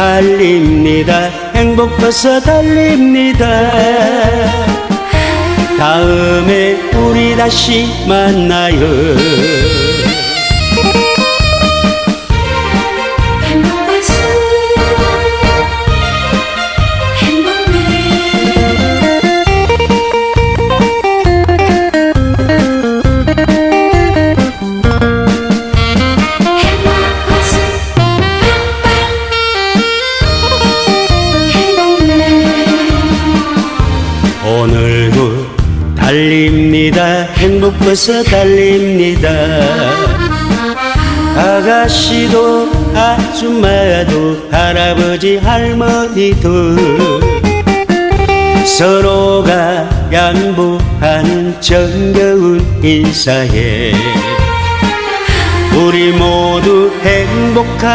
달립니다. 행복해서 달립니다. 다음에 우리 다시 만나요 오늘도 달립니다. 행복해서 달립니다. 아가씨도 아줌마도 할아버지 할머니도 서로가 양보하는 정겨운 인사에 우리 모두 행복한